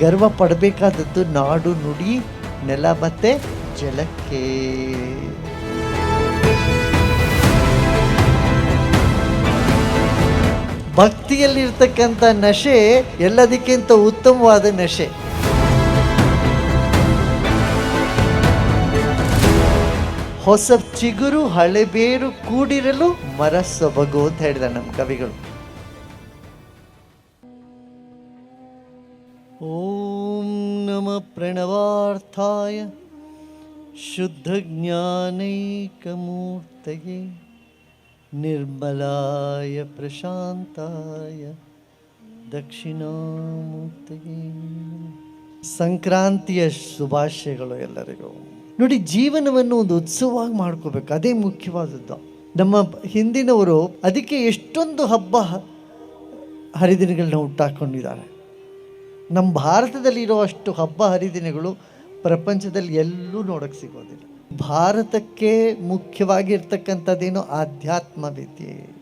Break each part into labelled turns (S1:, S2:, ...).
S1: ಗರ್ವ ಪಡಬೇಕಾದದ್ದು ನಾಡು ನುಡಿ, ನೆಲ ಮತ್ತೆ ಜಲಕ್ಕೆ. ಭಕ್ತಿಯಲ್ಲಿರ್ತಕ್ಕಂಥ ನಶೆ ಎಲ್ಲದಕ್ಕಿಂತ ಉತ್ತಮವಾದ ನಶೆ. ಹೊಸ ಚಿಗುರು, ಹಳೆಬೇರು ಕೂಡಿರಲು ಮರ ಸೊಬಗು ಅಂತ ಹೇಳಿದ ನಮ್ಮ ಕವಿಗಳು. ಪ್ರಣವಾರ್ಥಾಯ ಜ್ಞಾನೈಕಮೂರ್ತಯೇ ನಿರ್ಮಲಾಯ ಪ್ರಶಾಂತಾಯ ದಕ್ಷಿಣಾಮೂರ್ತಿಗೆ ಸಂಕ್ರಾಂತಿಯ ಶುಭಾಶಯಗಳು ಎಲ್ಲರಿಗೂ. ನೋಡಿ, ಜೀವನವನ್ನು ಒಂದು ಉತ್ಸವವಾಗಿ ಮಾಡ್ಕೋಬೇಕು. ಅದೇ ಮುಖ್ಯವಾದದ್ದು. ನಮ್ಮ ಹಿಂದಿನವರು ಅದಕ್ಕೆ ಎಷ್ಟೊಂದು ಹಬ್ಬ ಹರಿದಿನಗಳನ್ನ ಹುಟ್ಟಾಕೊಂಡಿದ್ದಾರೆ ನಮ್ಮ ಭಾರತದಲ್ಲಿ ಇರೋ ಅಷ್ಟು ಹಬ್ಬ ಹರಿದಿನಗಳು ಪ್ರಪಂಚದಲ್ಲಿ ಎಲ್ಲೂ ನೋಡೋಕ್ಕೆ ಸಿಗೋದಿಲ್ಲ. ಭಾರತಕ್ಕೆ ಮುಖ್ಯವಾಗಿರ್ತಕ್ಕಂಥದ್ದೇನು ಆಧ್ಯಾತ್ಮ ವಿದ್ಯೆ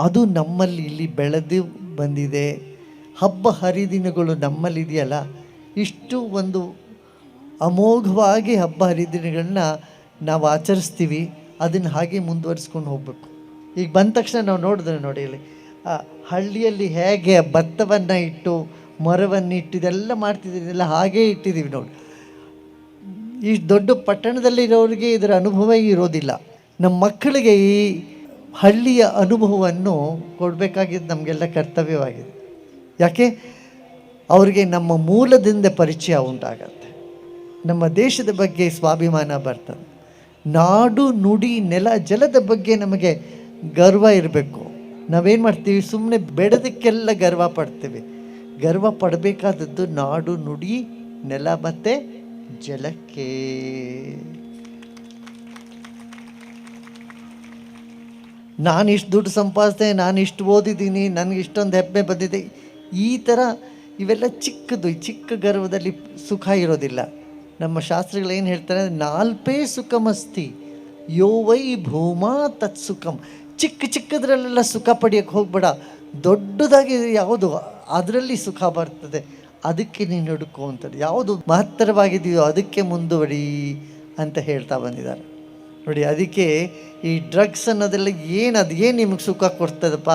S1: ಅದು ನಮ್ಮಲ್ಲಿ ಇಲ್ಲಿ ಬೆಳೆದು ಬಂದಿದೆ. ಹಬ್ಬ ಹರಿದಿನಗಳು ನಮ್ಮಲ್ಲಿ ಇದೆಯಲ್ಲ ಇಷ್ಟು ಒಂದು ಅಮೋಘವಾಗಿ ಹಬ್ಬ ಹರಿದಿನಗಳನ್ನ ನಾವು ಆಚರಿಸ್ತೀವಿ. ಅದನ್ನು ಹಾಗೆ ಮುಂದುವರಿಸ್ಕೊಂಡು ಹೋಗಬೇಕು. ಈಗ ಬಂದ ತಕ್ಷಣ ನಾವು ನೋಡಿದ್ರೆ ನೋಡಿ ಇಲ್ಲಿ. ಹಳ್ಳಿಯಲ್ಲಿ ಹೇಗೆ ಭತ್ತವನ್ನು ಇಟ್ಟು ಮರವನ್ನು ಇಟ್ಟು ಇದೆಲ್ಲ ಮಾಡ್ತಿದ್ದೀವಿ ಎಲ್ಲ ಹಾಗೇ ಇಟ್ಟಿದ್ದೀವಿ ನೋಡಿ. ಈ ದೊಡ್ಡ ಪಟ್ಟಣದಲ್ಲಿರೋರಿಗೆ ಇದರ ಅನುಭವ ಇರೋದಿಲ್ಲ. ನಮ್ಮ ಮಕ್ಕಳಿಗೆ ಈ ಹಳ್ಳಿಯ ಅನುಭವವನ್ನು ಕೊಡಬೇಕಾಗಿದ್ದು ನಮಗೆಲ್ಲ ಕರ್ತವ್ಯವಾಗಿದೆ. ಯಾಕೆ? ಅವರಿಗೆ ನಮ್ಮ ಮೂಲದಿಂದ ಪರಿಚಯ ಉಂಟಾಗತ್ತೆ. ನಮ್ಮ ದೇಶದ ಬಗ್ಗೆ ಸ್ವಾಭಿಮಾನ ಬರ್ತದೆ. ನಾಡು, ನುಡಿ, ನೆಲ, ಜಲದ ಬಗ್ಗೆ ನಮಗೆ ಗರ್ವ ಇರಬೇಕು. ನಾವೇನು ಮಾಡ್ತೀವಿ? ಸುಮ್ಮನೆ ಬೆಳೆದಕ್ಕೆಲ್ಲ ಗರ್ವ ಪಡ್ತೀವಿ. ಗರ್ವ ಪಡಬೇಕಾದದ್ದು ನಾಡು ನುಡಿ, ನೆಲ ಮತ್ತೆ ಜಲಕ್ಕೆ. ನಾನು ಇಷ್ಟು ದುಡ್ಡು ಸಂಪಾದಿಸಿದೆ ನಾನು ಇಷ್ಟು ಓದಿದ್ದೀನಿ ನನಗೆ ಇಷ್ಟೊಂದು ಹೆಮ್ಮೆ ಬಂದಿದೆ. ಈ ಥರ ಇವೆಲ್ಲ ಚಿಕ್ಕದು ಚಿಕ್ಕ ಗರ್ವದಲ್ಲಿ ಸುಖ ಇರೋದಿಲ್ಲ. ನಮ್ಮ ಶಾಸ್ತ್ರಗಳು ಏನು ಹೇಳ್ತಾರೆ, ನಾಲ್ಪೇ ಸುಖಮಸ್ತಿ ಯೋ ವೈ ಭೂಮಾ ತತ್ ಸುಖಂ ಚಿಕ್ಕ ಚಿಕ್ಕದ್ರಲ್ಲೆಲ್ಲ ಸುಖ ಪಡೆಯೋಕ್ಕೆ ಹೋಗ್ಬೇಡ. ದೊಡ್ಡದಾಗಿ ಯಾವುದು ಅದರಲ್ಲಿ ಸುಖ ಬರ್ತದೆ. ಅದಕ್ಕೆ ನೀನು ಹುಡುಕು ಯಾವುದು ಮಹತ್ತರವಾಗಿದೆಯೋ ಅದಕ್ಕೆ ಮುಂದುವರಿ ಅಂತ ಹೇಳ್ತಾ ಬಂದಿದ್ದಾರೆ. ನೋಡಿ, ಅದಕ್ಕೆ ಈ ಡ್ರಗ್ಸ್ ಅನ್ನೋದೆಲ್ಲ ಏನು, ಅದು ಏನು ನಿಮಗೆ ಸುಖ ಕೊಡ್ತದಪ್ಪ?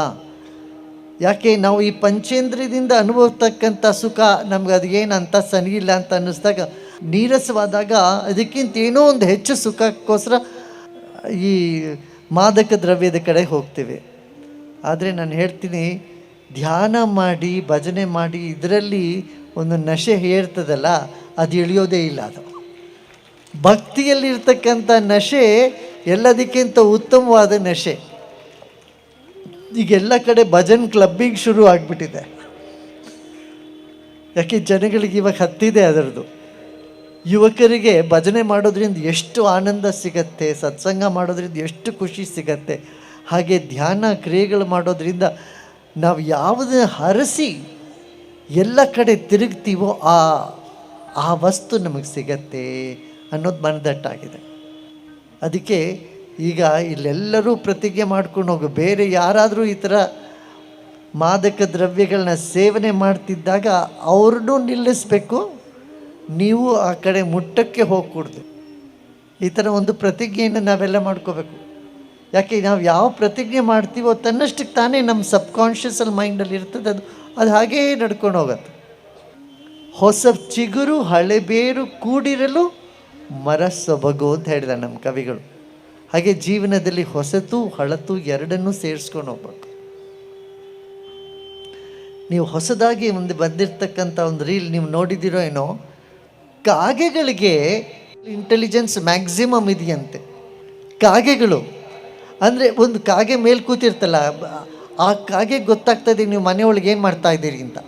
S1: ಯಾಕೆ ನಾವು ಈ ಪಂಚೇಂದ್ರಿಯದಿಂದ ಅನುಭವಿಸ್ತಕ್ಕಂಥ ಸುಖ ನಮ್ಗೆ ಅದು ಏನು ಅಂತ ಸನಿ ಇಲ್ಲ ಅಂತ ಅನ್ನಿಸ್ದಾಗ ನೀರಸವಾದಾಗ ಅದಕ್ಕಿಂತ ಏನೋ ಒಂದು ಹೆಚ್ಚು ಸುಖಕ್ಕೋಸ್ಕರ ಈ ಮಾದಕ ದ್ರವ್ಯದ ಕಡೆ ಹೋಗ್ತೀವಿ. ಆದರೆ ನಾನು ಹೇಳ್ತೀನಿ ಧ್ಯಾನ ಮಾಡಿ, ಭಜನೆ ಮಾಡಿ, ಇದರಲ್ಲಿ ಒಂದು ನಶೆ ಹೇರ್ತದಲ್ಲ, ಅದು ಇಳಿಯೋದೇ ಇಲ್ಲ ಅದು. ಭಕ್ತಿಯಲ್ಲಿರ್ತಕ್ಕಂಥ ನಶೆ ಎಲ್ಲದಕ್ಕಿಂತ ಉತ್ತಮವಾದ ನಶೆ. ಈಗೆಲ್ಲ ಕಡೆ ಭಜನ್ ಕ್ಲಬ್ಬಿಂಗ್ ಶುರು ಆಗಿಬಿಟ್ಟಿದೆ. ಯಾಕೆ ಜನಗಳಿಗೆ ಇವಾಗ ಹತ್ತಿದೆ ಅದರದ್ದು. ಯುವಕರಿಗೆ ಭಜನೆ ಮಾಡೋದ್ರಿಂದ ಎಷ್ಟು ಆನಂದ ಸಿಗತ್ತೆ, ಸತ್ಸಂಗ ಮಾಡೋದ್ರಿಂದ ಎಷ್ಟು ಖುಷಿ ಸಿಗತ್ತೆ, ಹಾಗೆ ಧ್ಯಾನ ಕ್ರಿಯೆಗಳು ಮಾಡೋದ್ರಿಂದ ನಾವು ಯಾವುದೇ ಹರಸಿ ಎಲ್ಲ ಕಡೆ ತಿರುಗ್ತೀವೋ ಆ ಆ ವಸ್ತು ನಮಗೆ ಸಿಗತ್ತೆ ಅನ್ನೋದು ಮನದಟ್ಟಾಗಿದೆ. ಅದಕ್ಕೆ ಈಗ ಇಲ್ಲೆಲ್ಲರೂ ಪ್ರತಿಜ್ಞೆ ಮಾಡ್ಕೊಂಡು ಹೋಗು. ಬೇರೆ ಯಾರಾದರೂ ಈ ಥರ ಮಾದಕ ದ್ರವ್ಯಗಳನ್ನ ಸೇವನೆ ಮಾಡ್ತಿದ್ದಾಗ ಅವ್ರನ್ನೂ ನಿಲ್ಲಿಸ್ಬೇಕು. ನೀವು ಆ ಕಡೆ ಮುಟ್ಟಕ್ಕೆ ಹೋಗ್ಕೂಡ್ದು. ಈ ಥರ ಒಂದು ಪ್ರತಿಜ್ಞೆಯನ್ನು ನಾವೆಲ್ಲ ಮಾಡ್ಕೋಬೇಕು. ಯಾಕೆ ನಾವು ಯಾವ ಪ್ರತಿಜ್ಞೆ ಮಾಡ್ತೀವೋ ತನ್ನಷ್ಟಕ್ಕೆ ತಾನೇ ನಮ್ಮ ಸಬ್ಕಾನ್ಷಿಯಸಲ್ಲಿ ಮೈಂಡಲ್ಲಿ ಇರ್ತದೆ ಅದು. ಅದು ಹಾಗೇ ನಡ್ಕೊಂಡು ಹೋಗುತ್ತೆ. ಹೊಸ ಚಿಗುರು ಹಳೆ ಬೇರು ಕೂಡಿರಲು ಮರ ಸೊಬಗು ಅಂತ ಹೇಳಿದ ನಮ್ಮ ಕವಿಗಳು. ಹಾಗೆ ಜೀವನದಲ್ಲಿ ಹೊಸತು, ಹಳತು ಎರಡನ್ನೂ ಸೇರಿಸ್ಕೊಂಡು ಹೋಗ್ಬೇಕು. ನೀವು ಹೊಸದಾಗಿ ಮುಂದೆ ಬಂದಿರತಕ್ಕಂಥ ಒಂದು ರೀಲ್ ನೀವು ನೋಡಿದಿರೋ ಏನೋ, ಕಾಗೆಗಳಿಗೆ ಇಂಟೆಲಿಜೆನ್ಸ್ ಮ್ಯಾಕ್ಸಿಮಮ್ ಇದೆಯಂತೆ. ಕಾಗೆಗಳು ಅಂದರೆ ಒಂದು ಕಾಗೆ ಮೇಲೆ ಕೂತಿರ್ತಲ್ಲ ಆ ಕಾಗೆ ಗೊತ್ತಾಗ್ತದೆ ನೀವು ಮನೆಯೊಳಗೆ ಏನು ಮಾಡ್ತಾ ಇದ್ದೀರಿ ಅಂತ.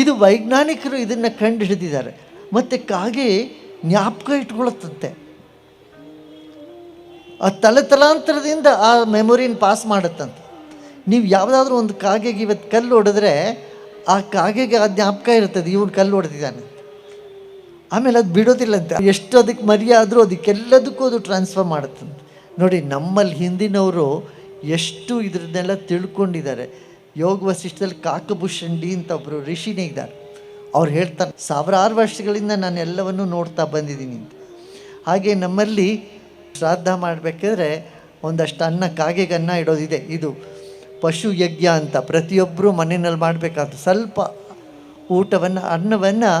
S1: ಇದು ವೈಜ್ಞಾನಿಕರು ಇದನ್ನು ಕಂಡು ಹಿಡಿದಿದ್ದಾರೆ ಮತ್ತು ಕಾಗೆ ಜ್ಞಾಪಕ ಇಟ್ಕೊಳತ್ತಂತೆ. ಆ ತಲೆತಲಾಂತರದಿಂದ ಆ ಮೆಮೊರಿನ ಪಾಸ್ ಮಾಡುತ್ತಂತೆ. ನೀವು ಯಾವುದಾದ್ರೂ ಒಂದು ಕಾಗೆಗೆ ಇವತ್ತು ಕಲ್ಲು ಹೊಡೆದ್ರೆ ಆ ಕಾಗೆಗೆ ಆ ಜ್ಞಾಪಕ ಇರ್ತದೆ ಇವನು ಕಲ್ಲು ಹೊಡೆದಿದ್ದಾನೆ ಆಮೇಲೆ ಅದು ಬಿಡೋದಿಲ್ಲಂತೆ. ಎಷ್ಟು ಅದಕ್ಕೆ ಮರಿಯಾದರೂ ಅದಕ್ಕೆಲ್ಲದಕ್ಕೂ ಅದು ಟ್ರಾನ್ಸ್ಫರ್ ಮಾಡುತ್ತಂತೆ. ನೋಡಿ, ನಮ್ಮಲ್ಲಿ ಹಿಂದಿನವರು ಎಷ್ಟು ಇದ್ರನ್ನೆಲ್ಲ ತಿಳ್ಕೊಂಡಿದ್ದಾರೆ. ಯೋಗ ವಸಿಷ್ಠದಲ್ಲಿ ಕಾಕಭೂಷಂಡಿ ಅಂತ ಒಬ್ಬರು ಋಷಿನೇ ಇದ್ದಾರೆ. ಅವ್ರು ಹೇಳ್ತಾರೆ, ಸಾವಿರಾರು ವರ್ಷಗಳಿಂದ ನಾನು ಎಲ್ಲವನ್ನು ನೋಡ್ತಾ ಬಂದಿದ್ದೀನಿ ಅಂತ. ಹಾಗೆ ನಮ್ಮಲ್ಲಿ ಶ್ರಾದ್ದ ಮಾಡಬೇಕಾದ್ರೆ ಒಂದಷ್ಟು ಅನ್ನ ಕಾಗೆಗೆ ಅನ್ನ ಇಡೋದಿದೆ. ಇದು ಪಶು ಯಜ್ಞ ಅಂತ ಪ್ರತಿಯೊಬ್ಬರು ಮನೆಯಲ್ಲಿ ಮಾಡಬೇಕಾದ ಸ್ವಲ್ಪ ಊಟವನ್ನು, ಅನ್ನವನ್ನು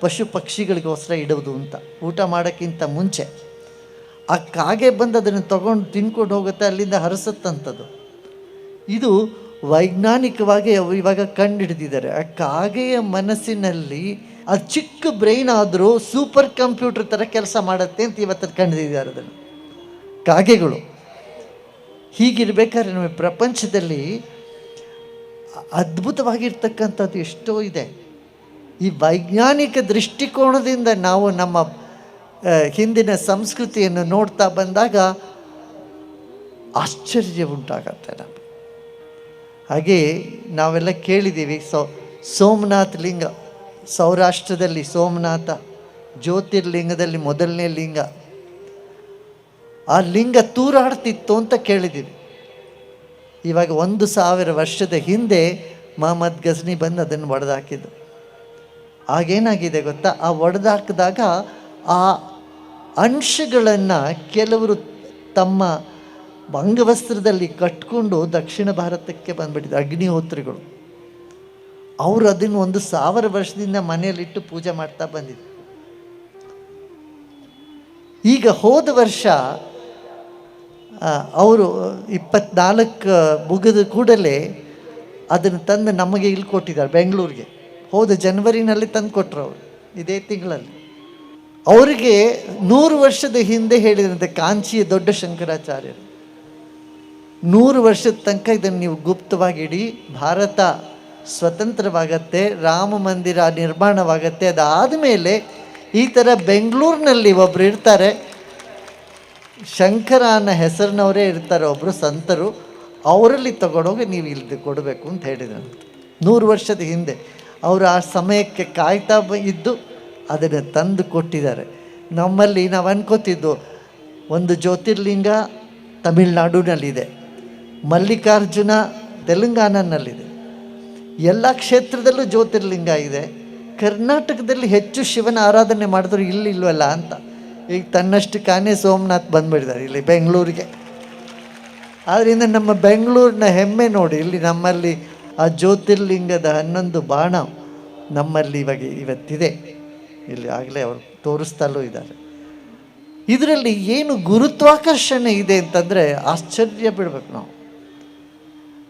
S1: ಪಶು ಪಕ್ಷಿಗಳಿಗೋಸ್ಕರ ಇಡೋದು ಅಂತ. ಊಟ ಮಾಡೋಕ್ಕಿಂತ ಮುಂಚೆ. ಆ ಕಾಗೆ ಬಂದು ಅದನ್ನು ತಗೊಂಡು ತಿನ್ಕೊಂಡು ಹೋಗುತ್ತೆ ಅಲ್ಲಿಂದ ಹರಿಸುತ್ತಂಥದ್ದು. ಇದು ವೈಜ್ಞಾನಿಕವಾಗಿ ಇವಾಗ ಕಂಡುಹಿಡಿದಿದ್ದಾರೆ. ಆ ಕಾಗೆಯ ಮನಸ್ಸಿನಲ್ಲಿ ಅದು ಚಿಕ್ಕ ಬ್ರೈನ್ ಆದರೂ ಸೂಪರ್ ಕಂಪ್ಯೂಟರ್ ಥರ ಕೆಲಸ ಮಾಡುತ್ತೆ ಅಂತ ಇವತ್ತು ಕಂಡಿದ್ದಾರೆ ಅದನ್ನು. ಕಾಗೆಗಳು. ಹೀಗಿರ್ಬೇಕಾದ್ರೆ ನಮ್ಮ ಪ್ರಪಂಚದಲ್ಲಿ ಅದ್ಭುತವಾಗಿರ್ತಕ್ಕಂಥದ್ದು ಎಷ್ಟೋ ಇದೆ. ಈ ವೈಜ್ಞಾನಿಕ ದೃಷ್ಟಿಕೋನದಿಂದ ನಾವು ನಮ್ಮ ಆ, ಹಿಂದಿನ ಸಂಸ್ಕೃತಿಯನ್ನು ನೋಡ್ತಾ ಬಂದಾಗ ಆಶ್ಚರ್ಯ ಉಂಟಾಗತ್ತೆ ನಮಗೆ. ಹಾಗೆ ನಾವೆಲ್ಲ ಕೇಳಿದ್ದೀವಿ, ಸೋ, ಸೋಮನಾಥ್ ಲಿಂಗ, ಸೌರಾಷ್ಟ್ರದಲ್ಲಿ ಸೋಮನಾಥ, ಜ್ಯೋತಿರ್ಲಿಂಗದಲ್ಲಿ ಮೊದಲನೇ ಲಿಂಗ. ಆ ಲಿಂಗ ತೂರಾಡ್ತಿತ್ತು ಅಂತ ಕೇಳಿದ್ದೀವಿ. ಇವಾಗ ಒಂದು ಸಾವಿರ ವರ್ಷದ ಹಿಂದೆ ಮಹಮ್ಮದ್ ಗಜ್ನಿ ಬಂದು ಅದನ್ನು ಒಡೆದಾಕಿದ್ದು. ಆಗೇನಾಗಿದೆ ಗೊತ್ತಾ? ಆ ಒಡೆದಾಕಿದಾಗ ಆ ಅಂಶಗಳನ್ನು ಕೆಲವರು ತಮ್ಮ ಅಂಗವಸ್ತ್ರದಲ್ಲಿ ಕಟ್ಕೊಂಡು ದಕ್ಷಿಣ ಭಾರತಕ್ಕೆ ಬಂದುಬಿಟ್ಟಿದ್ದು ಅಗ್ನಿಹೋತ್ರಿಗಳು. ಅವರು ಅದನ್ನು ಒಂದು ಸಾವಿರ ವರ್ಷದಿಂದ ಮನೆಯಲ್ಲಿಟ್ಟು ಪೂಜೆ ಮಾಡ್ತಾ ಬಂದಿದ್ದರು. ಈಗ ಹೋದ ವರ್ಷ ಅವರು ಇಪ್ಪತ್ನಾಲ್ಕು ಮುಗಿದ ಕೂಡಲೇ ಅದನ್ನು ತಂದು ನಮಗೆ ಇಲ್ಲಿ ಕೊಟ್ಟಿದ್ದಾರೆ, ಬೆಂಗಳೂರಿಗೆ. ಹೋದ ಜನ್ವರಿನಲ್ಲಿ ತಂದು ಕೊಟ್ಟರು ಅವರು, ಇದೇ ತಿಂಗಳಲ್ಲಿ. ಅವರಿಗೆ ನೂರು ವರ್ಷದ ಹಿಂದೆ ಹೇಳಿದಂತೆ ಕಾಂಚಿಯ ದೊಡ್ಡ ಶಂಕರಾಚಾರ್ಯರು. ನೂರು ವರ್ಷದ ತನಕ ಇದನ್ನು ನೀವು ಗುಪ್ತವಾಗಿ ಇಡಿ ಭಾರತ ಸ್ವತಂತ್ರವಾಗತ್ತೆ, ರಾಮ ಮಂದಿರ ನಿರ್ಮಾಣವಾಗತ್ತೆ, ಅದಾದ ಮೇಲೆ ಈ ಥರ ಬೆಂಗಳೂರಿನಲ್ಲಿ ಒಬ್ಬರು ಇರ್ತಾರೆ. ಶಂಕರ ಅನ್ನೋ ಹೆಸರಿನವರೇ ಇರ್ತಾರೆ ಒಬ್ಬರು ಸಂತರು. ಅವರಲ್ಲಿ ತಗೊಂಡೋಗಿ ನೀವು ಇಲ್ಲಿ ಕೊಡಬೇಕು ಅಂತ ಹೇಳಿದಂತೆ ನೂರು ವರ್ಷದ ಹಿಂದೆ. ಅವರು ಆ ಸಮಯಕ್ಕೆ ಕಾಯ್ತಾ ಇದ್ದು ಅದನ್ನು ತಂದು ಕೊಟ್ಟಿದ್ದಾರೆ. ನಮ್ಮಲ್ಲಿ ನಾವು ಅನ್ಕೋತಿದ್ದು, ಒಂದು ಜ್ಯೋತಿರ್ಲಿಂಗ ತಮಿಳ್ನಾಡಿನಲ್ಲಿದೆ. ಮಲ್ಲಿಕಾರ್ಜುನ ತೆಲಂಗಾಣನಲ್ಲಿದೆ ಎಲ್ಲ ಕ್ಷೇತ್ರದಲ್ಲೂ ಜ್ಯೋತಿರ್ಲಿಂಗ ಇದೆ. ಕರ್ನಾಟಕದಲ್ಲಿ ಹೆಚ್ಚು ಶಿವನ ಆರಾಧನೆ ಮಾಡಿದ್ರು ಇಲ್ಲಿ ಇಲ್ವಲ್ಲ ಅಂತ. ಈಗ ತನ್ನಷ್ಟು ಕಾನೇ ಸೋಮನಾಥ್ ಬಂದ್ಬಿಟ್ಟಿದ್ದಾರೆ ಇಲ್ಲಿ ಬೆಂಗಳೂರಿಗೆ. ಆದ್ದರಿಂದ ನಮ್ಮ ಬೆಂಗಳೂರಿನ ಹೆಮ್ಮೆ ನೋಡಿ, ಇಲ್ಲಿ ನಮ್ಮಲ್ಲಿ ಆ ಜ್ಯೋತಿರ್ಲಿಂಗದ ಹನ್ನೊಂದು ಬಾಣ ನಮ್ಮಲ್ಲಿ ಇವಾಗ ಇವತ್ತಿದೆ. ಇಲ್ಲಿ ಆಗಲೇ ಅವರು ತೋರಿಸ್ತಲೂ ಇದ್ದಾರೆ. ಇದರಲ್ಲಿ ಏನು ಗುರುತ್ವಾಕರ್ಷಣೆ ಇದೆ ಅಂತಂದರೆ ಆಶ್ಚರ್ಯ ಬಿಡ್ಬೇಕು ನಾವು.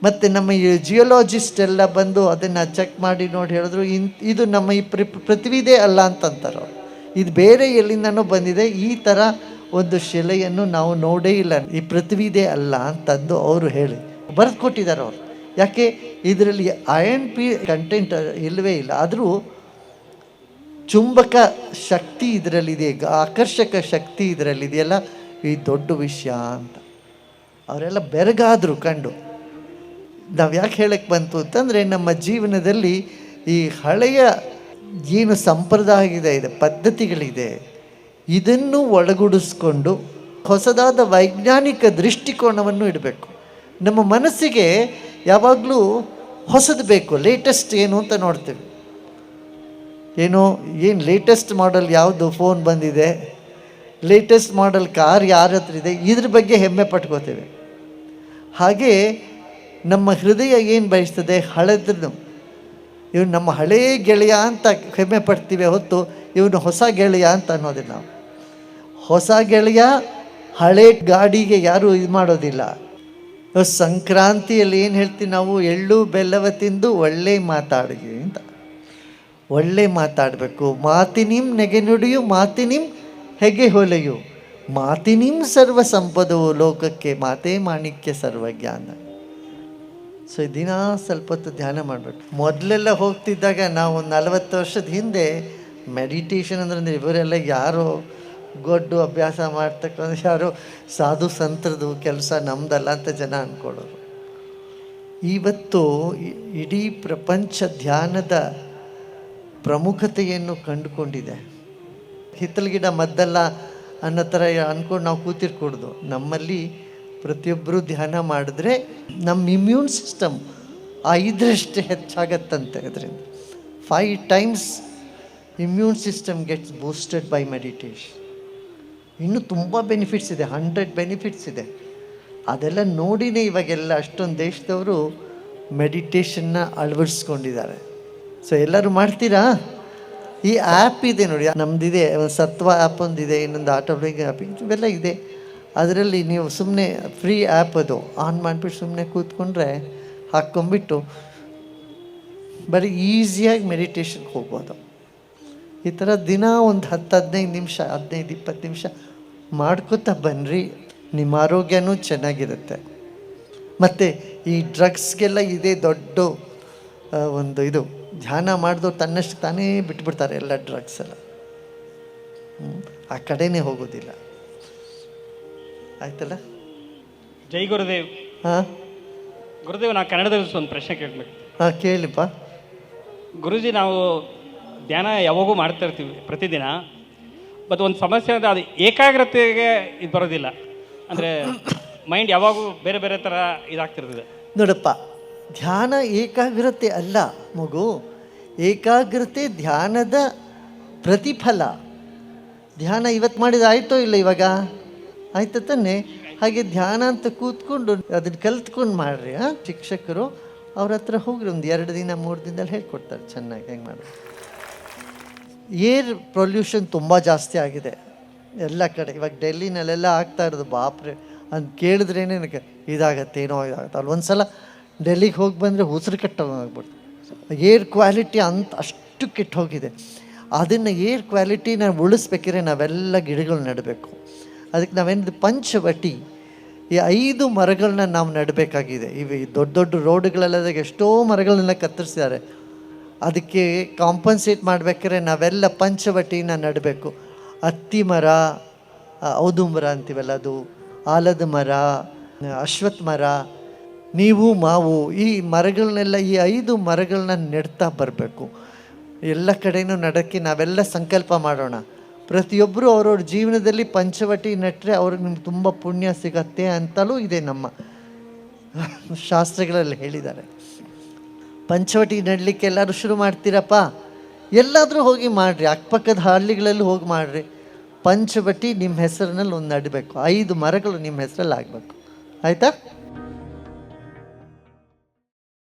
S1: ಮತ್ತು ನಮ್ಮ ಈ ಜಿಯೋಲಾಜಿಸ್ಟ್ ಎಲ್ಲ ಬಂದು ಅದನ್ನು ಚೆಕ್ ಮಾಡಿ ನೋಡಿ ಹೇಳಿದ್ರು, ಇನ್ ಇದು ನಮ್ಮ ಈ ಪ್ರಿ ಪೃಥ್ವಿದೇ ಅಲ್ಲ ಅಂತಂತಾರೆ ಇದು ಬೇರೆ ಎಲ್ಲಿಂದನೂ ಬಂದಿದೆ, ಈ ಥರ ಒಂದು ಶಿಲೆಯನ್ನು ನಾವು ನೋಡೇ ಇಲ್ಲ. ಈ ಪೃಥ್ವಿದೇ ಅಲ್ಲ ಅಂತಂದು ಅವರು ಹೇಳಿ ಬರೆದು ಕೊಟ್ಟಿದ್ದಾರೆ ಅವರು. ಯಾಕೆ? ಇದರಲ್ಲಿ ಅಯನ್ ಪಿ ಕಂಟೆಂಟ್ ಇಲ್ಲವೇ ಇಲ್ಲ. ಆದರೂ ಚುಂಬಕ ಶಕ್ತಿ ಇದರಲ್ಲಿದೆ ಆಕರ್ಷಕ ಶಕ್ತಿ ಇದರಲ್ಲಿದೆಯಲ್ಲ ಈ ದೊಡ್ಡ ವಿಷಯ ಅಂತ. ಅವರೆಲ್ಲ ಬೆರಗಾದರು ಕಂಡು. ನಾವು ಯಾಕೆ ಹೇಳಕ್ಕೆ ಬಂತು ಅಂತಂದರೆ ನಮ್ಮ ಜೀವನದಲ್ಲಿ ಈ ಹಳೆಯ ಏನು ಸಂಪ್ರದಾಯ ಇದೆ, ಪದ್ಧತಿಗಳಿದೆ, ಇದನ್ನು ಒಳಗೂಡಿಸ್ಕೊಂಡು ಹೊಸದಾದ ವೈಜ್ಞಾನಿಕ ದೃಷ್ಟಿಕೋನವನ್ನು ಇಡಬೇಕು. ನಮ್ಮ ಮನಸ್ಸಿಗೆ ಯಾವಾಗಲೂ ಹೊಸದು ಬೇಕು ಲೇಟೆಸ್ಟ್ ಏನು ಅಂತ ನೋಡ್ತೀವಿ. ಏನು ಏನು ಲೇಟೆಸ್ಟ್ ಮಾಡೆಲ್ ಯಾವುದು ಫೋನ್ ಬಂದಿದೆ? ಲೇಟೆಸ್ಟ್ ಮಾಡೆಲ್ ಕಾರ್ ಯಾರ ಹತ್ರ ಇದೆ? ಇದ್ರ ಬಗ್ಗೆ ಹೆಮ್ಮೆ ಪಟ್ಕೋತೇವೆ. ಹಾಗೆ ನಮ್ಮ ಹೃದಯ ಏನು ಬಯಸ್ತದೆ? ಹಳೆದ್ರೂ ಇವನು ನಮ್ಮ ಹಳೇ ಗೆಳೆಯ ಅಂತ ಹೆಮ್ಮೆ ಪಡ್ತೀವಿ ಹೊತ್ತು ಇವನು ಹೊಸ ಗೆಳೆಯ ಅಂತ ಅನ್ನೋದಿಲ್ಲ ನಾವು. ಹೊಸ ಗೆಳೆಯ ಹಳೆ ಗಾಡಿಗೆ ಯಾರೂ ಇದು ಮಾಡೋದಿಲ್ಲ. ಸಂಕ್ರಾಂತಿಯಲ್ಲಿ ಏನು ಹೇಳ್ತೀವಿ ನಾವು? ಎಳ್ಳು ಬೆಲ್ಲವ ತಿಂದು ಒಳ್ಳೆ ಮಾತಾಡಿ ಅಂತ. ಒಳ್ಳೆ ಮಾತಾಡಬೇಕು. ಮಾತಿನಿಂ ನೆಗೆನುಡಿಯು ಮಾತಿನಿಂ ಹೆಗೆ ಹೊಲೆಯು. ಮಾತಿನಿಂ ಸರ್ವ ಸಂಪದವು ಲೋಕಕ್ಕೆ, ಮಾತೇ ಮಾಣಿಕ್ಯ ಸರ್ವಜ್ಞಾನ ಸೊ ದಿನ ಸ್ವಲ್ಪ ಹೊತ್ತು ಧ್ಯಾನ ಮಾಡಬೇಕು. ಮೊದಲೆಲ್ಲ ಹೋಗ್ತಿದ್ದಾಗ ನಾವು ನಲವತ್ತು ವರ್ಷದ ಹಿಂದೆ ಮೆಡಿಟೇಷನ್ ಅಂದ್ರೆ ಇವರೆಲ್ಲ ಯಾರೋ ಗೊಡ್ಡು ಅಭ್ಯಾಸ ಮಾಡ್ತಕ್ಕಂಥ ಯಾರೋ ಸಾಧು ಸಂತರದು ಕೆಲಸ ನಮ್ದಲ್ಲ ಅಂತ ಜನ ಅಂದ್ಕೊಳ್ಳೋರು ಇವತ್ತು ಇಡೀ ಪ್ರಪಂಚ ಧ್ಯಾನದ ಪ್ರಮುಖತೆಯನ್ನು ಕಂಡುಕೊಂಡಿದೆ. ಹಿತ್ತಲ ಗಿಡ ಮದ್ದಲ್ಲ ಅನ್ನೋ ಥರ ಅಂದ್ಕೊಂಡು ನಾವು ಕೂತಿರ್ಕೂಡ್ದು. ನಮ್ಮಲ್ಲಿ ಪ್ರತಿಯೊಬ್ಬರು ಧ್ಯಾನ ಮಾಡಿದ್ರೆ ನಮ್ಮ ಇಮ್ಯೂನ್ ಸಿಸ್ಟಮ್ ಐದರಷ್ಟು ಹೆಚ್ಚಾಗತ್ತಂತೆ ಅದರಿಂದ. Five times immune system gets boosted by meditation ಇನ್ನೂ ತುಂಬ ಬೆನಿಫಿಟ್ಸ್ ಇದೆ ಹಂಡ್ರೆಡ್ ಬೆನಿಫಿಟ್ಸ್ ಇದೆ. ಅದೆಲ್ಲ ನೋಡಿನೇ ಇವಾಗೆಲ್ಲ ಅಷ್ಟೊಂದು ದೇಶದವರು ಮೆಡಿಟೇಷನ್ನ ಅಳವಡಿಸ್ಕೊಂಡಿದ್ದಾರೆ. ಸೊ ಎಲ್ಲರೂ ಮಾಡ್ತೀರಾ? ಈ ಆ್ಯಪ್ ಇದೆ ನೋಡಿ ನಮ್ಮದಿದೆ ಒಂದು ಸತ್ವ ಆ್ಯಪ್ ಒಂದಿದೆ, ಇನ್ನೊಂದು ಆಟೋಬ್ಲಿಕ್ ಆ್ಯಪ್ ಇವೆಲ್ಲ ಇದೆ. ಅದರಲ್ಲಿ ನೀವು ಸುಮ್ಮನೆ ಫ್ರೀ ಆ್ಯಪ್ ಅದು ಆನ್ ಮಾಡಿಬಿಟ್ಟು ಸುಮ್ಮನೆ ಕೂತ್ಕೊಂಡ್ರೆ ಹಾಕ್ಕೊಂಬಿಟ್ಟು ಬರೀ ಈಸಿಯಾಗಿ ಮೆಡಿಟೇಷನ್ಗೆ ಹೋಗ್ಬೋದು. ಈ ಥರ ದಿನ ಒಂದು ಹತ್ತು, ಹದಿನೈದು ನಿಮಿಷ, ಹದಿನೈದು, ಇಪ್ಪತ್ತು ನಿಮಿಷ ಮಾಡ್ಕೋತಾ ಬನ್ನಿರಿ ನಿಮ್ಮ ಆರೋಗ್ಯನೂ ಚೆನ್ನಾಗಿರುತ್ತೆ. ಮತ್ತು ಈ ಡ್ರಗ್ಸ್ಗೆಲ್ಲ ಇದೇ ದೊಡ್ಡ ಒಂದು ಇದು. ಧ್ಯಾನ ಮಾಡಿದವ್ರು ತನ್ನಷ್ಟು ತಾನೇ ಬಿಟ್ಬಿಡ್ತಾರೆ ಎಲ್ಲ ಡ್ರಗ್ಸ್ ಎಲ್ಲ. ಆ ಕಡೆನೇ ಹೋಗೋದಿಲ್ಲ. ಆಯ್ತಲ್ಲ?
S2: ಜೈ ಗುರುದೇವ್.
S1: ಹಾಂ?
S2: ಗುರುದೇವ್ ನಾ ಕನ್ನಡದಲ್ಲಿ ಒಂದು ಪ್ರಶ್ನೆ ಕೇಳಬೇಕು.
S1: ಹಾಂ ಕೇಳಿಪ್ಪ.
S2: ಗುರುಜಿ ನಾವು ಧ್ಯಾನ ಯಾವಾಗೂ ಮಾಡ್ತಾ ಇರ್ತೀವಿ ಪ್ರತಿದಿನ. ಬಟ್ ಒಂದು ಸಮಸ್ಯೆ ಅಂದರೆ ಅದು ಏಕಾಗ್ರತೆಗೆ ಇದು ಬರೋದಿಲ್ಲ. ಅಂದರೆ ಮೈಂಡ್ ಯಾವಾಗೂ ಬೇರೆ ಬೇರೆ ಥರ ಇದಾಗ್ತಿರ್ತದೆ.
S1: ನೋಡಪ್ಪ ಧ್ಯಾನ ಏಕಾಗ್ರತೆ ಅಲ್ಲ ಮಗು. ಏಕಾಗ್ರತೆ ಧ್ಯಾನದ ಪ್ರತಿಫಲ. ಧ್ಯಾನ ಇವತ್ತು ಮಾಡಿದ ಆಯ್ತೋ ಇಲ್ಲ ಇವಾಗ? ಆಯ್ತು ತಾನೆ? ಹಾಗೆ ಧ್ಯಾನ ಅಂತ ಕೂತ್ಕೊಂಡು ಅದನ್ನ ಕಲ್ತ್ಕೊಂಡು ಮಾಡ್ರಿ ಹಾಂ ಶಿಕ್ಷಕರು ಅವ್ರ ಹತ್ರ ಹೋಗ್ರಿ, ಒಂದು ಎರಡು ದಿನ, ಮೂರು ದಿನದಲ್ಲಿ ಹೇಳ್ಕೊಡ್ತಾರೆ ಚೆನ್ನಾಗಿ, ಹೆಂಗೆ ಮಾಡೋದು ಏರ್ ಪೊಲ್ಯೂಷನ್ ತುಂಬ ಜಾಸ್ತಿ ಆಗಿದೆ. ಎಲ್ಲ ಕಡೆ, ಇವಾಗ ಡೆಲ್ಲಿನಲ್ಲೆಲ್ಲ ಆಗ್ತಾ ಇರೋದು, ಬಾಪ್ರೆ ಅಂತ ಕೇಳಿದ್ರೇನೆ ನನಗೆ ಇದಾಗತ್ತೆ ಏನೋ ಇದಾಗತ್ತೆ. ಅಲ್ಲಿ ಒಂದು ಸಲ ಡೆಲ್ಲಿಗೆ ಹೋಗಿ ಬಂದರೆ ಉಸಿರು ಕೆಟ್ಟೋಗ್ಬಿಡ್ತು ಏರ್ ಕ್ವಾಲಿಟಿ ಅಂತ ಅಷ್ಟು ಕೆಟ್ಟು ಹೋಗಿದೆ. ಅದನ್ನು ಏರ್ ಕ್ವಾಲಿಟಿನ ಉಳಿಸ್ಬೇಕಿದ್ರೆ ನಾವೆಲ್ಲ ಗಿಡಗಳು ನೆಡಬೇಕು. ಅದಕ್ಕೆ ನಾವೇನು ಪಂಚವಟಿ, ಈ ಐದು ಮರಗಳನ್ನ ನಾವು ನೆಡಬೇಕಾಗಿದೆ. ಇವು ದೊಡ್ಡ ದೊಡ್ಡ ರೋಡ್ಗಳೆಲ್ಲ ಎಷ್ಟೋ ಮರಗಳನ್ನೆಲ್ಲ ಕತ್ತರಿಸಿದ್ದಾರೆ. ಅದಕ್ಕೆ ಕಾಂಪನ್ಸೇಟ್ ಮಾಡಬೇಕಾದ್ರೆ ನಾವೆಲ್ಲ ಪಂಚವಟಿನ ನೆಡಬೇಕು. ಹತ್ತಿ ಮರ ಔದು ಮರ ಅಂತೀವಲ್ಲ ಅದು, ಆಲದ ಮರ, ಅಶ್ವತ್ಥ ಮರ ನೀವು ಮಾವು, ಈ ಮರಗಳನ್ನೆಲ್ಲ, ಈ ಐದು ಮರಗಳನ್ನ ನೆಡ್ತಾ ಬರಬೇಕು. ಎಲ್ಲ ಕಡೆಯೂ ನಡಕ್ಕೆ ನಾವೆಲ್ಲ ಸಂಕಲ್ಪ ಮಾಡೋಣ. ಪ್ರತಿಯೊಬ್ಬರು ಅವ್ರವ್ರ ಜೀವನದಲ್ಲಿ ಪಂಚವಟಿ ನೆಟ್ಟರೆ ಅವ್ರಿಗೆ ನಿಮ್ಗೆ ತುಂಬ ಪುಣ್ಯ ಸಿಗತ್ತೆ ಅಂತಲೂ ಇದೆ ನಮ್ಮ ಶಾಸ್ತ್ರಗಳಲ್ಲಿ ಹೇಳಿದ್ದಾರೆ. ಪಂಚವಟಿ ನೆಡಲಿಕ್ಕೆ ಎಲ್ಲರೂ ಶುರು ಮಾಡ್ತೀರಪ್ಪ? ಎಲ್ಲಾದರೂ ಹೋಗಿ ಮಾಡಿರಿ ಅಕ್ಕಪಕ್ಕದ ಹಳ್ಳಿಗಳಲ್ಲಿ ಹೋಗಿ ಮಾಡಿರಿ. ಪಂಚವಟಿ ನಿಮ್ಮ ಹೆಸರಿನಲ್ಲಿ ಒಂದು ನಡಬೇಕು. ಐದು ಮರಗಳು ನಿಮ್ಮ ಹೆಸರಲ್ಲಿ ಆಗಬೇಕು. ಆಯಿತಾ?